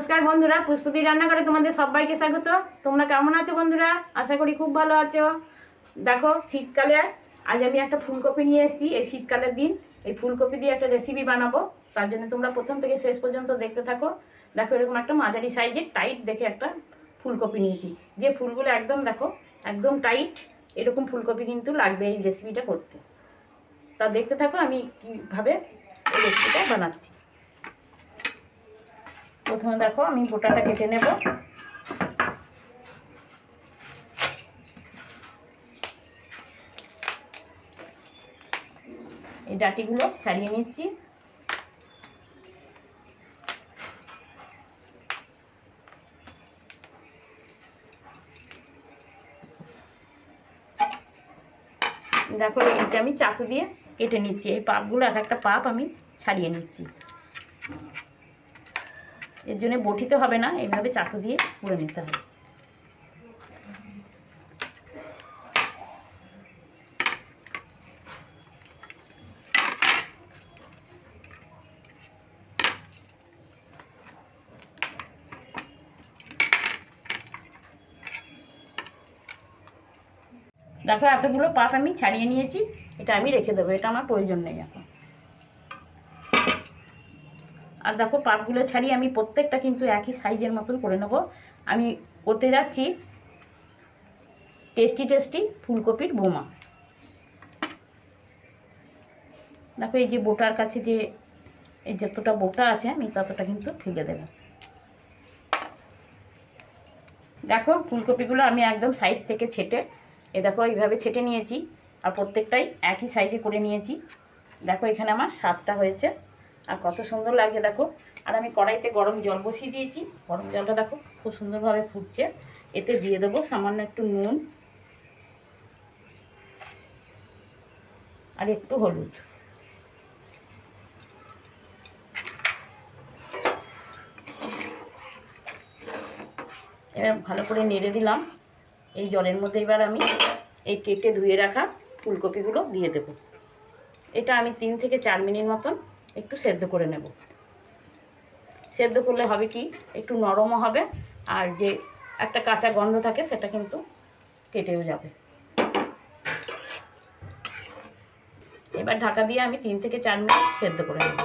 নমস্কার বন্ধুরা পুষ্পতি রান্নাঘরে তোমাদের সবাইকে স্বাগত। তোমরা কেমন আছো বন্ধুরা? আশা করি খুব ভালো আছো। দেখো, শীতকালে আজ আমি একটা ফুলকপি নিয়ে এসেছি। এই শীতকালের দিন এই ফুলকপি দিয়ে একটা রেসিপি বানাবো। তার জন্য তোমরা প্রথম থেকে শেষ পর্যন্ত দেখতে থাকো। দেখো, এরকম একটা মাঝারি সাইজের টাইট দেখে একটা ফুলকপি নিয়েছি। যে ফুলগুলো একদম, দেখো, একদম টাইট এরকম ফুলকপি কিন্তু লাগবে এই রেসিপিটা করতে। তা দেখতে থাকো আমি কীভাবে এই রেসিপিটা বানাচ্ছি। প্রথমে দেখো আমি গোটাটা কেটে নেব। এই ডাটিগুলো ছাড়িয়ে নিচ্ছি। দেখো এইটা আমি চাকু দিয়ে কেটে নিচ্ছি। এই পাপগুলো এক একটা পাপ আমি ছাড়িয়ে নিচ্ছি। এর জন্য বটিতে হবে না, এইভাবে চাকু দিয়ে পুড়ে নিতে হবে। দেখো, এতগুলো পাট আমি ছাড়িয়ে নিয়েছি, এটা আমি রেখে দেবো, এটা আমার প্রয়োজন নেই এখন। আর দেখো পাটগুলো ছাড়িয়ে আমি প্রত্যেকটা কিন্তু একই সাইজের মতন করে নেব। আমি করতে যাচ্ছি টেস্টি টেস্টি ফুলকপির বোমা। দেখো এই যে বোটার কাছে যে এই যতটা বোটা আছে, আমি ততটা কিন্তু ফেলে দেব। দেখো ফুলকপিগুলো আমি একদম সাইড থেকে ছেটে, এ দেখো এইভাবে ছেটে নিয়েছি, আর প্রত্যেকটাই একই সাইজে করে নিয়েছি। দেখো এখানে আমার সাতটা হয়েছে। আর কত সুন্দর লাগছে দেখো। আর আমি কড়াইতে গরম জল বসিয়ে দিয়েছি। গরম জলটা দেখো, খুব সুন্দরভাবে ফুটছে। এতে দিয়ে দেবো সামান্য একটু নুন আর একটু হলুদ। এবার ভালো করে নেড়ে দিলাম। এই জলের মধ্যে এবার আমি এই কেটে ধুয়ে রাখা ফুলকপিগুলো দিয়ে দেব। এটা আমি তিন থেকে চার মিনিট মতন একটু সেদ্ধ করে নেব। সেদ্ধ করলে হবে কি? একটু নরমও হবে, আর যে একটা কাঁচা গন্ধ থাকে সেটা কিন্তু কেটেও যাবে। এবার ঢাকা দিয়ে আমি তিন থেকে চার মিনিট সেদ্ধ করে নেব।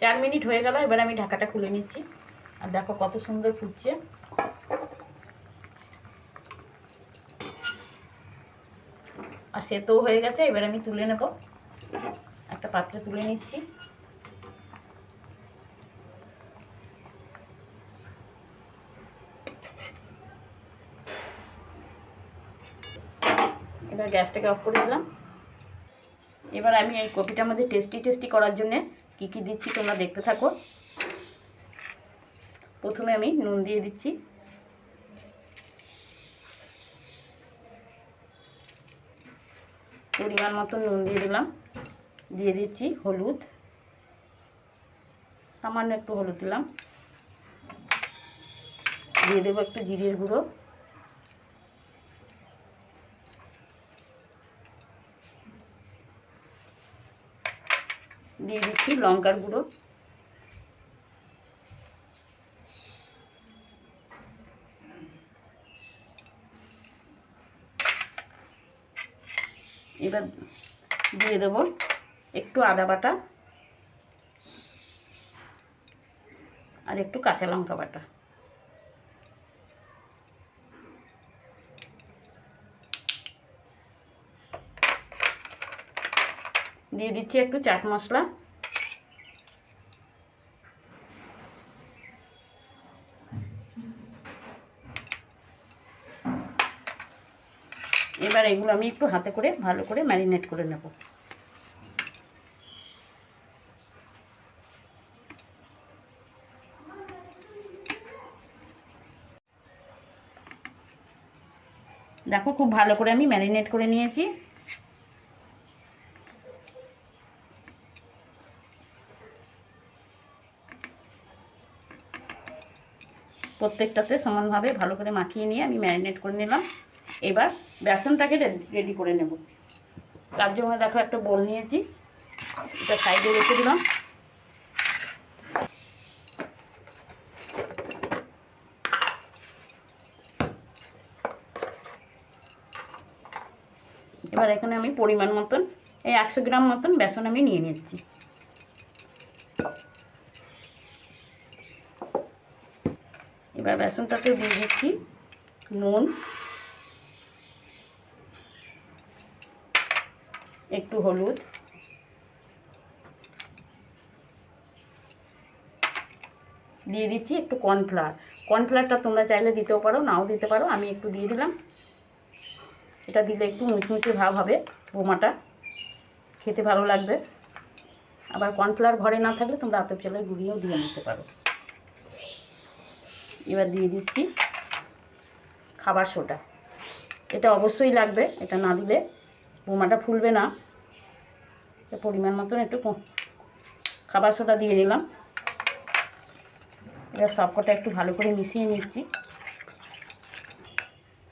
চার মিনিট হয়ে গেল, এবার আমি ঢাকাটা খুলে নিচ্ছি। আর দেখো কত সুন্দর ফুটছে। আর সেতো হয়ে গেছে, এবার আমি তুলে নেব। একটা পাত্রে তুলে নিচ্ছি। এবার গ্যাসটাকে অফ করে দিলাম। এবার আমি এই কপিটার মধ্যে টেস্টি টেস্টি করার জন্য কি কি দিচ্ছি তোমরা দেখতে থাকো। প্রথমে আমি নুন দিয়ে দিচ্ছি। পরিমাণ মতো নুন দিয়ে দিলাম। দিয়ে দিচ্ছি হলুদ। সামান্য একটু হলুদ দিলাম। দিয়ে দেবো একটু জিরের গুঁড়ো। দিয়ে দিচ্ছি লঙ্কার গুঁড়ো। এবার দিয়ে দেব একটু আদা বাটা আর একটু কাঁচা লঙ্কা বাটা। দিয়ে দিচ্ছি একটু চাট মশলা এবার এগুলো আমি একটু হাতে করে ভালো করে ম্যারিনেট করে নেব। দেখো খুব ভালো করে আমি ম্যারিনেট করে নিয়েছি। প্রত্যেকটাতে সমানভাবে ভালো করে মাখিয়ে নিয়ে আমি ম্যারিনেট করে নিলাম। এবার বেসনটাকে রেডি করে নেব। তার জন্য দেখো একটা বোল নিয়েছি। এটা সাইডে রেখে দিলাম। এবার এখানে আমি পরিমাণ মতন, এই একশো গ্রাম মতন বেসন আমি নিয়ে নিচ্ছি। এবার বেসনটাকে দিয়ে দিচ্ছি নুন। একটু হলুদ। দিয়ে দিচ্ছি একটু কর্নফ্লাওয়ার। কর্নফ্লাওয়ারটা তোমরা চাইলে দিতেও পারো, নাও দিতে পারো, আমি একটু দিয়ে দিলাম। এটা দিলে একটু মুচমুচে ভাব হবে, বোমাটা। খেতে ভালো লাগবে। আবার কর্নফ্লাওয়ার ঘরে না থাকলে তোমরা আতপ চালের গুঁড়িও দিয়ে নিতে পারো। এবার দিয়ে দিচ্ছি খাবার সোটা এটা অবশ্যই লাগবে, এটা না দিলে বোমাটা ফুলবে না। পরিমাণ মতন একটু খাবার সোডা দিয়ে দিলাম। এবার সব কটা একটু ভালো করে মিশিয়ে নিচ্ছি।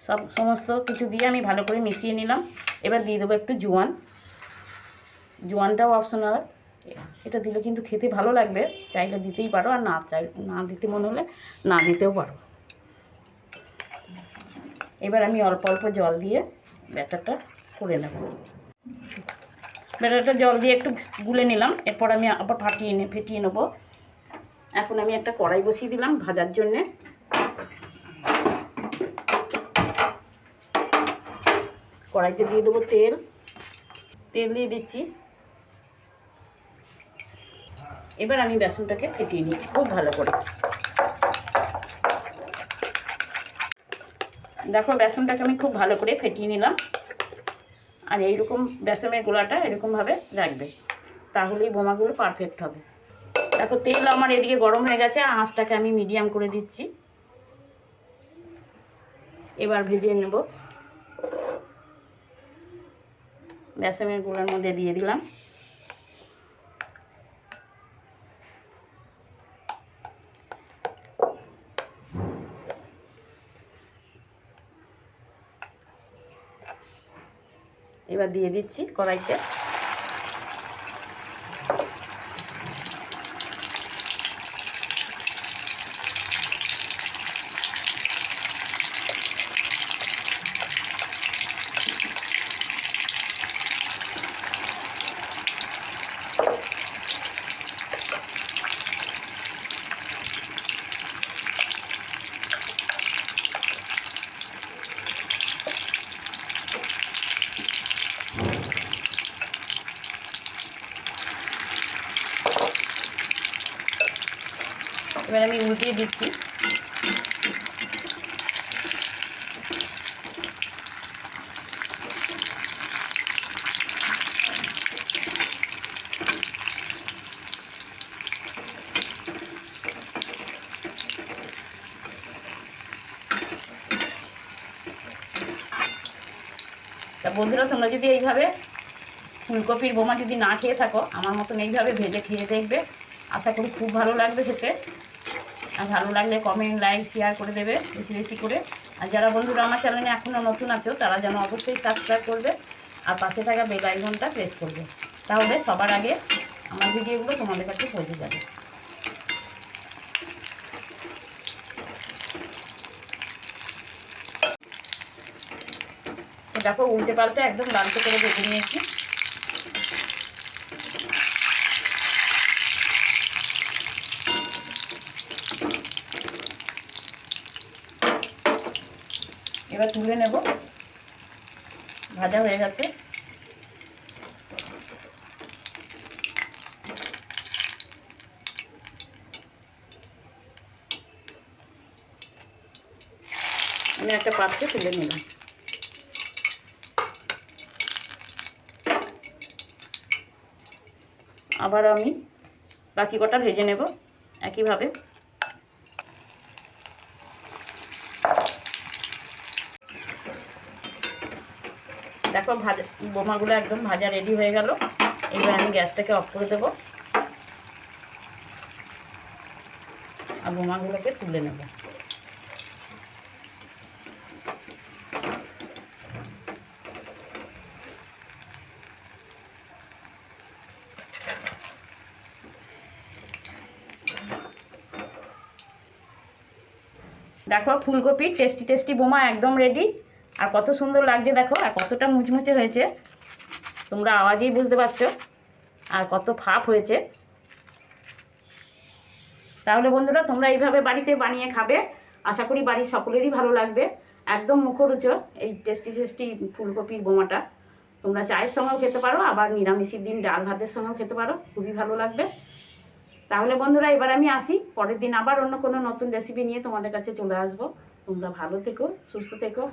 সব সমস্ত কিছু দিয়ে আমি ভালো করে মিশিয়ে নিলাম। এবার দিয়ে দেবো একটু জোয়ান। জোয়ানটাও অপশনাল এটা দিলে কিন্তু খেতে ভালো লাগবে। চাইলে দিতেই পারো আর না চাই, না দিতে মনে হলে না দিতেও পারো। এবার আমি অল্প অল্প জল দিয়ে ব্যাটারটা করে নেব। ব্যাটারটা জল দিয়ে একটু গুলে নিলাম। এরপর আমি আবার ফাটিয়ে নে ফেটিয়ে নেব। এখন আমি একটা কড়াই বসিয়ে দিলাম ভাজার জন্যে। কড়াইতে দিয়ে দেবো তেল। তেল দিয়ে দিচ্ছি। এবার আমি বেসনটাকে ফেটিয়ে নিচ্ছি খুব ভালো করে। দেখো, বেসনটাকে আমি খুব ভালো করে ফেটিয়ে নিলাম। আর এইরকম বেসমের গোলাটা এরকমভাবে রাখবে। তাহলেই বোমাগুলো পারফেক্ট হবে। দেখো, তেল আমার এদিকে গরম হয়ে গেছে আঁচটাকে আমি মিডিয়াম করে দিচ্ছি। এবার ভেজে নেব। বেসমের গুঁড়োর মধ্যে দিয়ে দিলাম। এবার দিয়ে দিচ্ছি কড়াইতে। এবার আমি উল্টিয়ে দিচ্ছি। তা বন্ধুরা, তোমরা যদি এইভাবে ফুলকপির বোমা যদি না খেয়ে থাকো, আমার মতন এইভাবে ভেজে খেয়ে দেখবে। আশা করি খুব ভালো লাগবে খেতে। আর ভালো লাগলে কমেন্ট লাইক শেয়ার করে দেবে, বেশি বেশি করে। আর যারা বন্ধুরা আমার চ্যানেলে এখনও নতুন আছো, তারা যেন অবশ্যই সাবস্ক্রাইব করবে আর পাশে থাকা বেল আইকনটা প্রেস করবে। তাহলে সবার আগে আমার ভিডিওগুলো তোমাদের কাছে পৌঁছে যাবে। দেখো, উল্টে পাল্টে একদম লালচে করে ভেজে নিয়েছি। এবার তুলে নেব। ভাজা হয়ে গেছে। আমি একটা পাত্রে তুলে নিলাম। আবার আমি বাকি কটা ভেজে নেব একইভাবে। দেখো, ভাজা, বোমাগুলো একদম ভাজা রেডি হয়ে গেল। এবার আমি গ্যাসটাকে অফ করে দেব। আর বোমাগুলোকে তুলে নেব। দেখো, ফুলকপি টেস্টি টেস্টি বোমা একদম রেডি আর কত সুন্দর লাগছে দেখো, আর কতটা মুচমুচে হয়েছে। তোমরা আওয়াজেই বুঝতে পারছ। আর কত ফাপ হয়েছে। তাহলে বন্ধুরা, তোমরা এইভাবে বাড়িতে বানিয়ে খাবে। আশা করি বাড়ির সকলেরই ভালো লাগবে। একদম মুখরোচক এই টেস্টি টেস্টি ফুলকপির বোমাটা। তোমরা চায়ের সঙ্গেও খেতে পারো, আবার নিরামিষের দিন ডাল ভাতের সঙ্গেও খেতে পারো। খুবই ভালো লাগবে। তাহলে বন্ধুরা, এবার আমি আসি। পরের দিন আবার অন্য কোনো নতুন রেসিপি নিয়ে তোমাদের কাছে চলে আসব। তোমরা ভালো থেকো, সুস্থ থেকো।